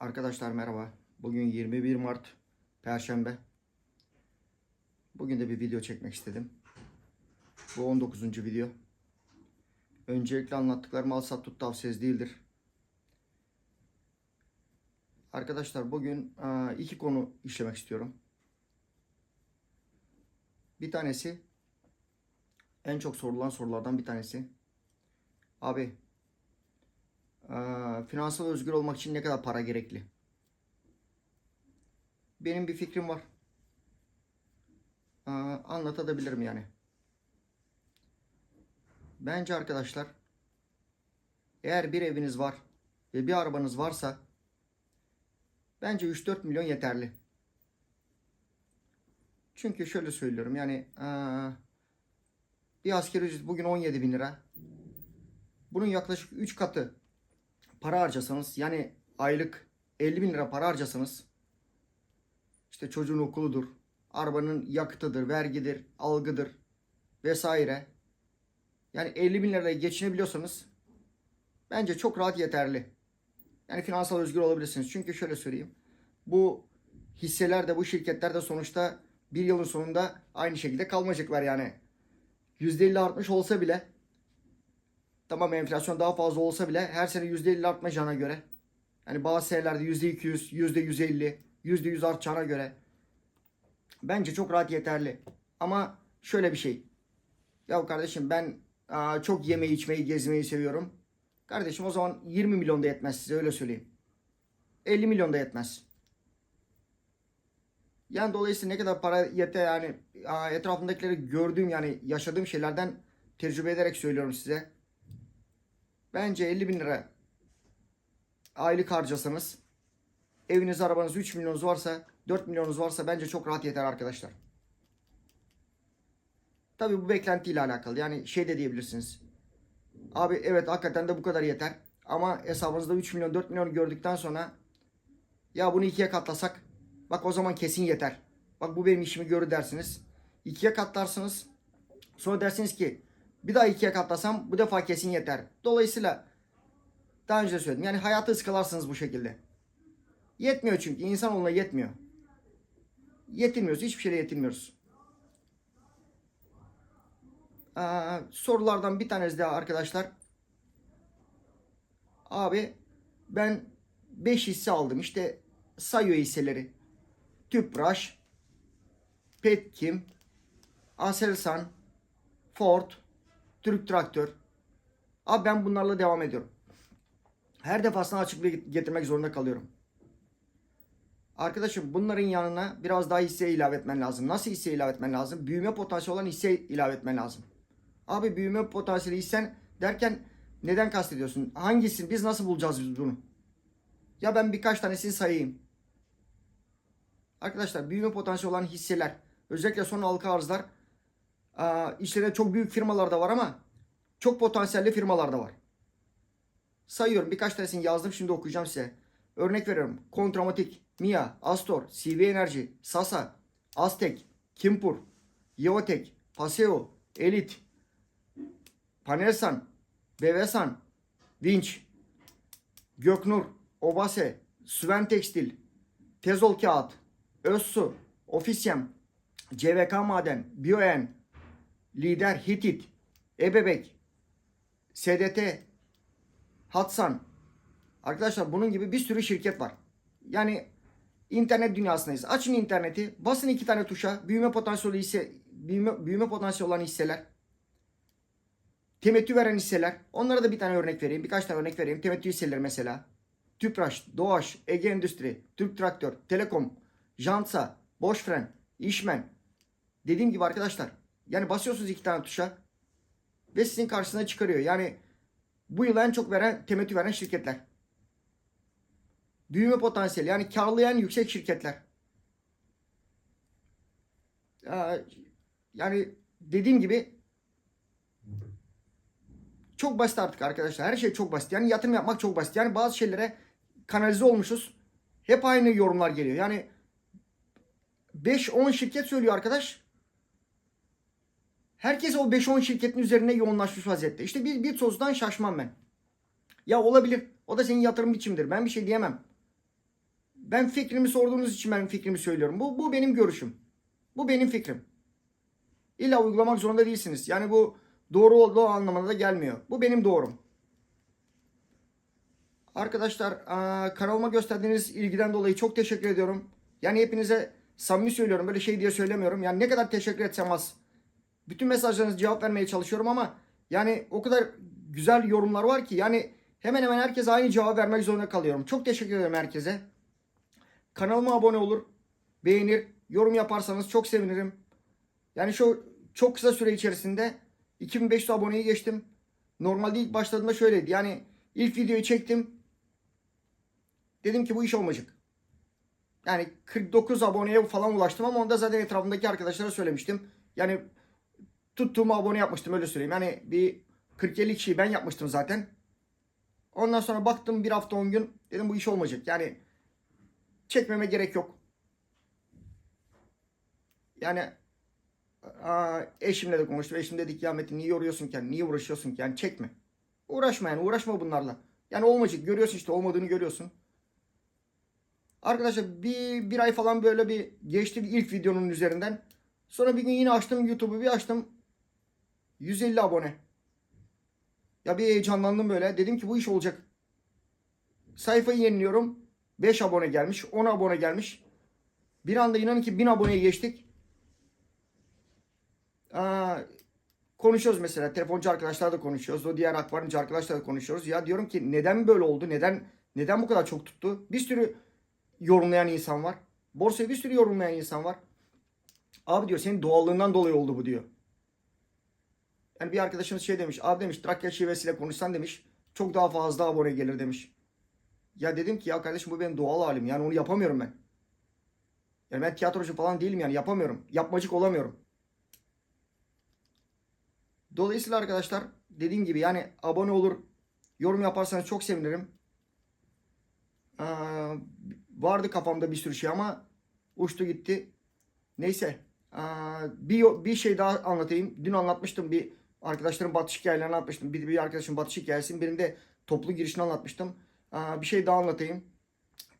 Arkadaşlar merhaba. Bugün 21 Mart Perşembe. Bugün de bir video çekmek istedim. Bu 19. video. Öncelikle anlattıklarım al sat tut tavsiyesi değildir. Arkadaşlar bugün e, iki konu işlemek istiyorum. Bir tanesi en çok sorulan sorulardan bir tanesi. Abi finansal özgür olmak için ne kadar para gerekli? Benim bir fikrim var. Anlatabilirim yani. Bence arkadaşlar eğer bir eviniz var ve bir arabanız varsa bence 3-4 milyon yeterli. Çünkü şöyle söylüyorum yani bir askeri ücret bugün 17 bin lira. Bunun yaklaşık 3 katı para harcasanız yani aylık 50 bin lira para harcasanız işte çocuğun okuludur, arabanın yakıtıdır, vergidir, algıdır vesaire. Yani 50 bin liraya geçinebiliyorsanız bence çok rahat yeterli. Yani finansal özgür olabilirsiniz. Çünkü şöyle söyleyeyim. Bu hisseler de bu şirketler de sonuçta bir yılın sonunda aynı şekilde kalmayacaklar yani. %50 artmış olsa bile Tamam enflasyon daha fazla olsa bile her sene %50 artmayacağına göre yani bazı senelerde %200, %150, %100 artacağına göre bence çok rahat yeterli. Ama şöyle bir şey. Ya kardeşim ben aa, çok yemeği içmeyi gezmeyi seviyorum. Kardeşim o zaman 20 milyon da yetmez size öyle söyleyeyim. 50 milyon da yetmez. Yani dolayısıyla ne kadar para yete yani aa, etrafımdakileri gördüğüm yani yaşadığım şeylerden tecrübe ederek söylüyorum size. Bence 50 bin lira aylık harcasanız eviniz arabanız 3 milyonunuz varsa 4 milyonunuz varsa bence çok rahat yeter arkadaşlar. Tabi bu beklentiyle alakalı. Yani şey de diyebilirsiniz. Abi evet hakikaten de bu kadar yeter. Ama hesabınızda 3 milyon 4 milyon gördükten sonra ya bunu ikiye katlasak bak o zaman kesin yeter. Bak bu benim işimi görür dersiniz. İkiye katlarsınız. Sonra dersiniz ki bir daha ikiye katlasam bu defa kesin yeter. Dolayısıyla daha önce de söyledim. Yani hayatı ıskalarsınız bu şekilde. Yetmiyor çünkü. İnsanoğluna yetmiyor. Yetinmiyoruz. Hiçbir şeyle yetinmiyoruz. Ee, sorulardan bir tanesi daha arkadaşlar. Abi ben 5 hisse aldım. İşte sayıyor hisseleri. Tüpraş, Petkim, Aselsan, Ford, Türk Traktör. Abi ben bunlarla devam ediyorum. Her defasında açıklık getirmek zorunda kalıyorum. Arkadaşım bunların yanına biraz daha hisse ilave etmen lazım. Nasıl hisse ilave etmen lazım? Büyüme potansiyeli olan hisse ilave etmen lazım. Abi büyüme potansiyeli hissen derken neden kastediyorsun? Hangisini? Biz nasıl bulacağız biz bunu? Ya ben birkaç tanesini sayayım. Arkadaşlar büyüme potansiyeli olan hisseler özellikle son halka arzlar işlerinde çok büyük firmalar da var ama çok potansiyelli firmalar da var. Sayıyorum birkaç tanesini yazdım şimdi okuyacağım size. Örnek veriyorum. Kontramatik, Mia, Astor, CV Enerji, Sasa, Aztek, Kimpur, Yeotek, Paseo, Elit, Panelsan, Bevesan, Vinç, Göknur, Obase, Süven Tekstil, Tezol Kağıt, Özsu, Ofisyem, CVK Maden, Bioen, Lider Hitit, Ebebek, SDT, Hatsan. Arkadaşlar bunun gibi bir sürü şirket var. Yani internet dünyasındayız. Açın interneti, basın iki tane tuşa, büyüme potansiyeli hisse, büyüme, büyüme potansiyeli olan hisseler, temettü veren hisseler. Onlara da bir tane örnek vereyim. Birkaç tane örnek vereyim. Temettü hisseleri mesela. Tüpraş, Doğaş, Ege Endüstri, Türk Traktör, Telekom, Jansa, Boşfren, İşmen. Dediğim gibi arkadaşlar yani basıyorsunuz iki tane tuşa ve sizin karşısına çıkarıyor. Yani bu yıl en çok veren, temettü veren şirketler. Büyüme potansiyeli yani karlayan yüksek şirketler. Yani dediğim gibi çok basit artık arkadaşlar. Her şey çok basit. Yani yatırım yapmak çok basit. Yani bazı şeylere kanalize olmuşuz. Hep aynı yorumlar geliyor. Yani 5-10 şirket söylüyor arkadaş. Herkes o 5-10 şirketin üzerine yoğunlaşmış vaziyette. İşte bir, bir sozdan şaşmam ben. Ya olabilir. O da senin yatırım biçimidir. Ben bir şey diyemem. ben fikrimi sorduğunuz için ben fikrimi söylüyorum. Bu, bu benim görüşüm. Bu benim fikrim. İlla uygulamak zorunda değilsiniz. Yani bu doğru olduğu anlamına da gelmiyor. Bu benim doğrum. Arkadaşlar kanalıma gösterdiğiniz ilgiden dolayı çok teşekkür ediyorum. Yani hepinize samimi söylüyorum. Böyle şey diye söylemiyorum. Yani ne kadar teşekkür etsem az. Bütün mesajlarınıza cevap vermeye çalışıyorum ama yani o kadar güzel yorumlar var ki yani hemen hemen herkese aynı cevap vermek zorunda kalıyorum. Çok teşekkür ederim herkese. Kanalıma abone olur, beğenir, yorum yaparsanız çok sevinirim. Yani şu çok kısa süre içerisinde 2500 aboneyi geçtim. Normalde ilk başladığımda şöyleydi. Yani ilk videoyu çektim. Dedim ki bu iş olmayacak. Yani 49 aboneye falan ulaştım ama onda zaten etrafımdaki arkadaşlara söylemiştim. Yani tuttuğumu abone yapmıştım öyle söyleyeyim. Yani bir 40-50 kişiyi ben yapmıştım zaten. Ondan sonra baktım bir hafta 10 gün dedim bu iş olmayacak. Yani çekmeme gerek yok. Yani aa, eşimle de konuştum. Eşim dedi ki ya Metin niye yoruyorsun kendini? Niye uğraşıyorsun ki? Yani çekme. Uğraşma yani uğraşma bunlarla. Yani olmayacak. Görüyorsun işte olmadığını görüyorsun. Arkadaşlar bir, bir ay falan böyle bir geçti ilk videonun üzerinden. Sonra bir gün yine açtım YouTube'u bir açtım. 150 abone. Ya bir heyecanlandım böyle. Dedim ki bu iş olacak. Sayfayı yeniliyorum. 5 abone gelmiş. 10 abone gelmiş. Bir anda inanın ki 1000 aboneye geçtik. Aa, konuşuyoruz mesela. Telefoncu arkadaşlarla konuşuyoruz. O diğer akvaryumcu arkadaşlarla konuşuyoruz. Ya diyorum ki neden böyle oldu? Neden neden bu kadar çok tuttu? Bir sürü yorumlayan insan var. Borsayı bir sürü yorumlayan insan var. Abi diyor senin doğallığından dolayı oldu bu diyor. Yani bir arkadaşımız şey demiş. Abi demiş Trakya şivesiyle konuşsan demiş. Çok daha fazla abone gelir demiş. Ya dedim ki ya kardeşim bu benim doğal halim. Yani onu yapamıyorum ben. Yani ben tiyatrocu falan değilim yani yapamıyorum. Yapmacık olamıyorum. Dolayısıyla arkadaşlar dediğim gibi yani abone olur, yorum yaparsanız çok sevinirim. Ee, vardı kafamda bir sürü şey ama uçtu gitti. Neyse. Ee, bir, bir şey daha anlatayım. Dün anlatmıştım bir arkadaşların batış hikayelerini anlatmıştım. Bir, bir arkadaşın batış hikayesini birinde toplu girişini anlatmıştım. Ee, bir şey daha anlatayım.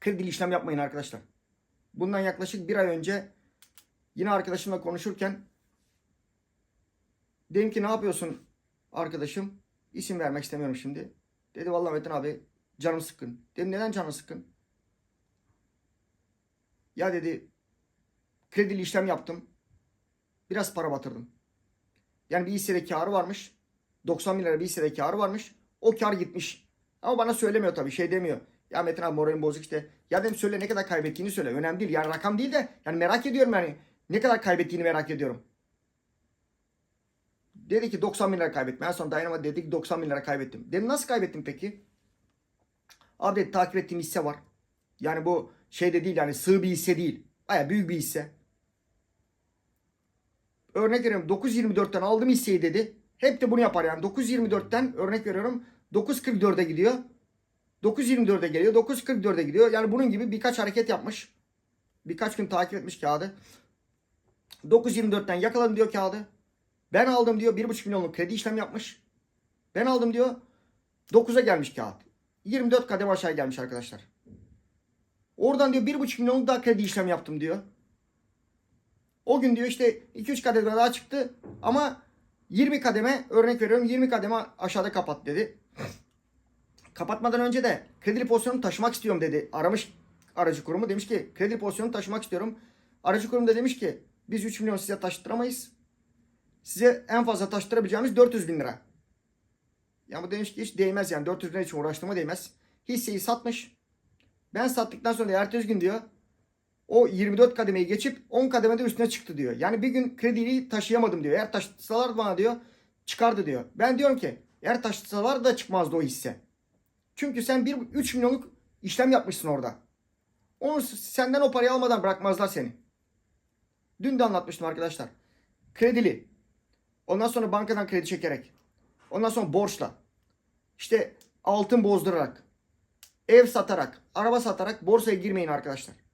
Kredili işlem yapmayın arkadaşlar. Bundan yaklaşık bir ay önce yine arkadaşımla konuşurken dedim ki ne yapıyorsun arkadaşım? İsim vermek istemiyorum şimdi. Dedi vallahi Metin abi canım sıkkın. Dedim neden canın sıkkın? Ya dedi kredili işlem yaptım. Biraz para batırdım. Yani bir hissede karı varmış. 90 bin lira bir hissede karı varmış. O kar gitmiş. Ama bana söylemiyor tabii şey demiyor. Ya Metin abi moralim bozuk işte. Ya dedim söyle ne kadar kaybettiğini söyle. Önemli değil. Yani rakam değil de yani merak ediyorum yani. Ne kadar kaybettiğini merak ediyorum. Dedi ki 90 bin lira kaybettim. En son dayanamadı dedi ki 90 bin lira kaybettim. Dedim nasıl kaybettin peki? Abi dedi takip ettiğim hisse var. Yani bu şey de değil yani sığ bir hisse değil. Baya büyük bir hisse. Örnek veriyorum 9.24'ten aldım hisseyi dedi. Hep de bunu yapar yani 9.24'ten örnek veriyorum 9.44'e gidiyor. 9.24'e geliyor 9.44'e gidiyor. Yani bunun gibi birkaç hareket yapmış. Birkaç gün takip etmiş kağıdı. 9.24'ten yakaladım diyor kağıdı. Ben aldım diyor 1.5 milyonluk kredi işlem yapmış. Ben aldım diyor 9'a gelmiş kağıt. 24 kadem aşağı gelmiş arkadaşlar. Oradan diyor 1.5 milyonluk daha kredi işlem yaptım diyor. O gün diyor işte 2-3 kademe daha çıktı ama 20 kademe örnek veriyorum 20 kademe aşağıda kapat dedi. Kapatmadan önce de kredi pozisyonumu taşımak istiyorum dedi. Aramış aracı kurumu demiş ki kredi pozisyonumu taşımak istiyorum. Aracı kurum da demiş ki biz 3 milyon size taşıtıramayız. Size en fazla taşıtırabileceğimiz 400 bin lira. Yani bu demiş ki hiç değmez yani 400 lira için uğraştığıma değmez. Hisseyi satmış. Ben sattıktan sonra ertesi gün diyor o 24 kademeyi geçip 10 kademede üstüne çıktı diyor. Yani bir gün krediyi taşıyamadım diyor. Eğer taşısalar bana diyor çıkardı diyor. Ben diyorum ki eğer taşısalar da çıkmazdı o hisse. Çünkü sen bir 3 milyonluk işlem yapmışsın orada. Onu senden o parayı almadan bırakmazlar seni. Dün de anlatmıştım arkadaşlar. Kredili. Ondan sonra bankadan kredi çekerek. Ondan sonra borçla. İşte altın bozdurarak. Ev satarak. Araba satarak borsaya girmeyin arkadaşlar.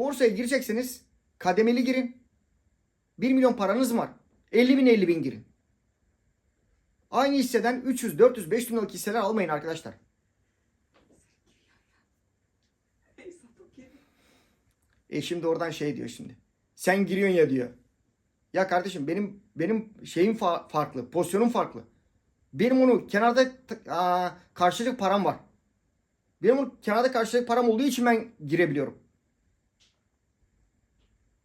Borsaya gireceksiniz. Kademeli girin. 1 milyon paranız var. 50 bin 50 bin girin. Aynı hisseden 300, 400, 500 liralık hisseler almayın arkadaşlar. Eşim de oradan şey diyor şimdi. Sen giriyorsun ya diyor. Ya kardeşim benim benim şeyim fa- farklı, pozisyonum farklı. Benim onu kenarda aa, karşılık param var. Benim onu kenarda karşılık param olduğu için ben girebiliyorum.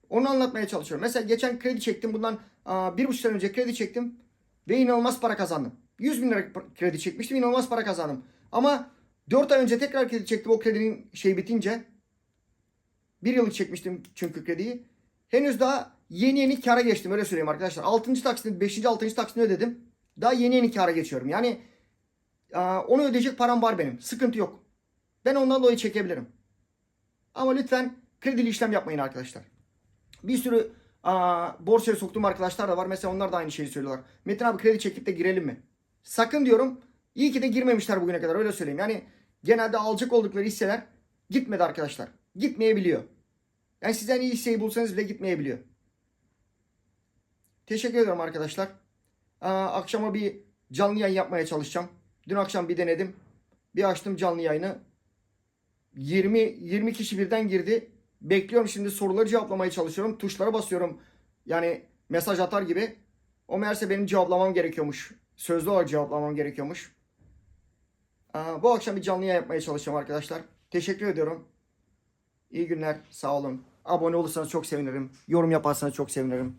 Onu anlatmaya çalışıyorum. Mesela geçen kredi çektim. Bundan bir buçuk sene önce kredi çektim. Ve inanılmaz para kazandım. 100 bin lira kredi çekmiştim. inanılmaz para kazandım. Ama 4 ay önce tekrar kredi çektim. O kredinin şey bitince. Bir yıllık çekmiştim çünkü krediyi. Henüz daha yeni yeni kara geçtim. Öyle söyleyeyim arkadaşlar. 6. taksitini 5. 6. taksitini ödedim. Daha yeni yeni kara geçiyorum. Yani onu ödeyecek param var benim. Sıkıntı yok. Ben ondan dolayı çekebilirim. Ama lütfen kredili işlem yapmayın arkadaşlar. Bir sürü aa, borsaya soktuğum arkadaşlar da var. Mesela onlar da aynı şeyi söylüyorlar. Metin abi kredi çekip de girelim mi? Sakın diyorum. İyi ki de girmemişler bugüne kadar öyle söyleyeyim. Yani genelde alacak oldukları hisseler gitmedi arkadaşlar. Gitmeyebiliyor. Yani sizden iyi hisseyi bulsanız bile gitmeyebiliyor. Teşekkür ederim arkadaşlar. Aa, akşama bir canlı yayın yapmaya çalışacağım. Dün akşam bir denedim. Bir açtım canlı yayını. 20 20 kişi birden girdi. Bekliyorum şimdi soruları cevaplamaya çalışıyorum. Tuşlara basıyorum. Yani mesaj atar gibi. O meğerse benim cevaplamam gerekiyormuş. Sözlü olarak cevaplamam gerekiyormuş. Aa, bu akşam bir canlı yayın yapmaya çalışacağım arkadaşlar. Teşekkür ediyorum. İyi günler. Sağ olun. Abone olursanız çok sevinirim. Yorum yaparsanız çok sevinirim.